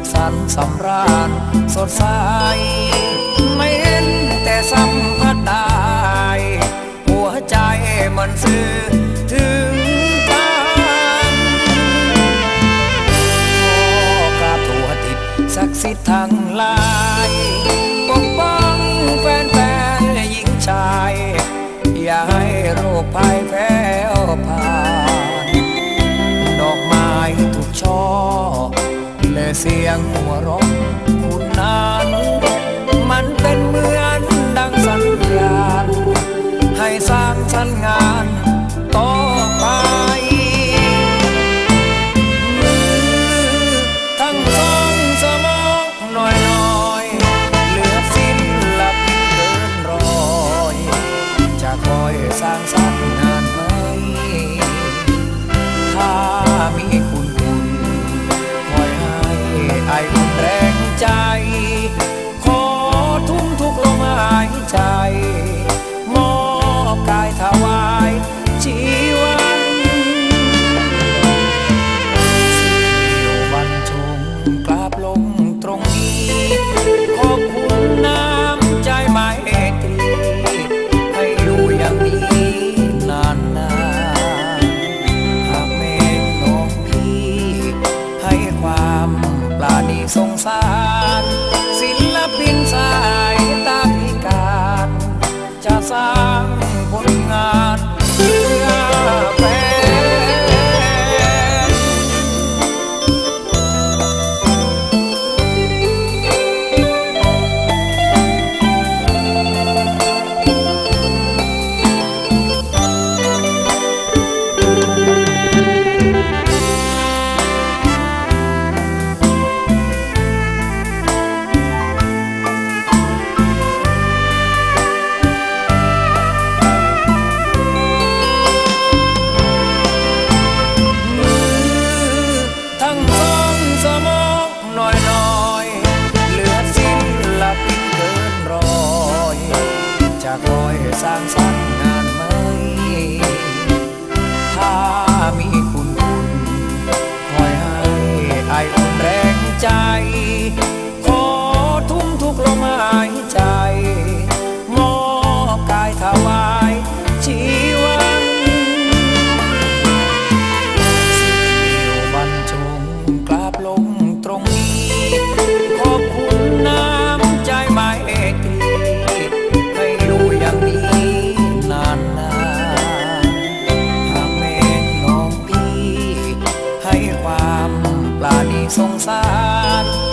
ขสันสำราญสดใส ไม่เห็นแต่สัมผัสได้ หัวใจมันสื่อถึงกันขอกราบตัวติดศักดิ์สิทธิ์ทั้งหลายปกป้องแฟนๆหญิงชาย อย่าให้โรคภัย เสียงหัวเราะคุณนั้นมันเป็นเหมือนดังสัญญาณให้สร้างสรรค์งานต่อ สารศิลปินสายตาพิการ จะสร้างผลงานางสรรค์งานไหม ถ้ามีคุณคุณคอยให้ไออุ่นแรงใจ ขอทุ่มทุกลมหายใจ มอบกายถวายชีวันอยู่บรรจงกล สงสาร